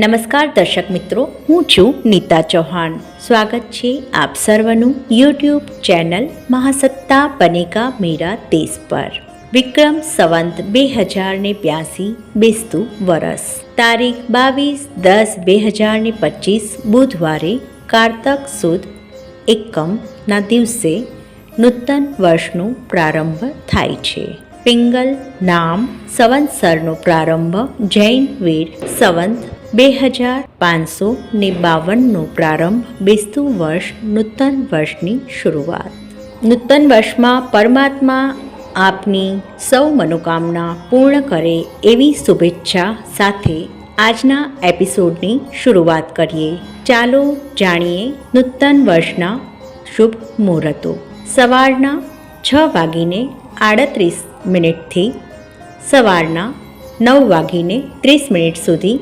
નમસ્કાર દર્શક મિત્રો, હું છું નીતા ચૌહાણ. સ્વાગત છે આપ સર્વનું યુટ્યુબ ચેનલ મહાસત્તા બનેગા મેરા દેશ પર. વિક્રમ સંવંત બે હજાર ને બ્યાસી બેસતું વરસ. તારીખ બાવીસ દસ બે હજાર ને પચીસ બુધવારે કારતક સુદ એકમના દિવસે નૂતન વર્ષનો પ્રારંભ થાય છે. પિંગલ નામ સંવત્સરનો પ્રારંભ જૈન વીર સંવંત બે હજાર પાંચસો ને બાવનનો પ્રારંભ બેસતું વર્ષ, નૂતન વર્ષની શરૂઆત. નૂતન વર્ષમાં પરમાત્મા આપની સૌ મનોકામના પૂર્ણ કરે એવી શુભેચ્છા સાથે આજના એપિસોડની શરૂઆત કરીએ. ચાલો જાણીએ નૂતન વર્ષના શુભ મુહૂર્તો. સવારના છ વાગીને આડત્રીસ મિનિટથી સવારના નવ વાગીને ત્રીસ મિનિટ સુધી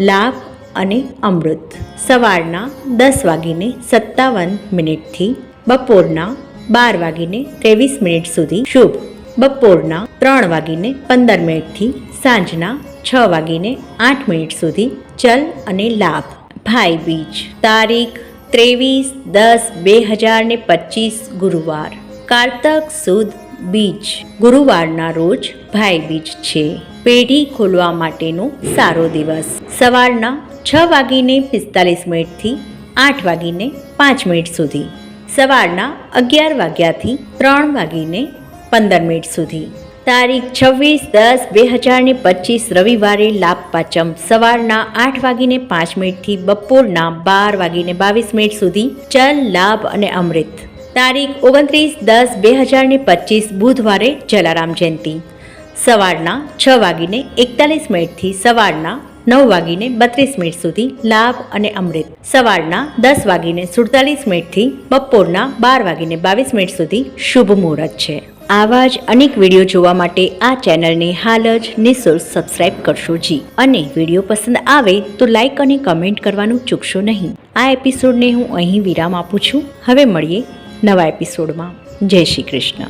લાભ અને અમૃત. સવારના દસ વાગીને સત્તાવન મિનિટથી બપોરના બાર વાગીને ત્રેવીસ મિનિટ સુધી શુભ. બપોરના ત્રણ વાગીને પંદર મિનિટથી સાંજના છ વાગીને આઠ મિનિટ સુધી ચલ અને લાભ. ભાઈ બીજ. તારીખ ત્રેવીસ દસ બે હજાર ને પચીસ ગુરુવાર. કારતક સુદ બીજ. ગુરુવારના રોજ ભાઈ બીજ છે. પેઢી ખોલવા માટેનો સારો દિવસ. સવારના છ વાગીને પિસ્તાલીસ મિનિટથી આઠ વાગીને પાંચ મિનિટ સુધી, સવારના અગિયાર વાગ્યાથી ત્રણ વાગીને પંદર મિનિટ સુધી. તારીખ છવ્વીસ દસ બે હજારને પચીસ રવિવારે લાભ પાંચમ સવારના આઠ વાગીને પાંચ મિનિટથી બપોરના બાર વાગીને બાવીસ મિનિટ સુધી ચલ, લાભ અને અમૃત. તારીખ ઓગણત્રીસ દસ બે હજારને પચીસ બુધવારે જલારામ જયંતિ. સવારના છ વાગીને એકતાલીસ મિનિટથી સવારના નવ વાગીને બત્રીસ મિનિટ સુધી લાભ અને અમૃત. સવારના દસ વાગીને સુડતાલીસ મિનિટથી બપોરના બાર વાગીને બાવીસ મિનિટ સુધી શુભ મુહૂર્ત છે. આવા જ અનેક વીડિયો જોવા માટે આ ચેનલને હાલ જ નિઃશુલ્ક સબસ્ક્રાઇબ કરશો જી. અને વીડિયો પસંદ આવે તો લાઇક અને કમેન્ટ કરવાનું ચૂકશો નહીં. આ એપિસોડને હું અહીં વિરામ આપું છું. હવે મળીએ નવા એપિસોડમાં. જય શ્રી કૃષ્ણ.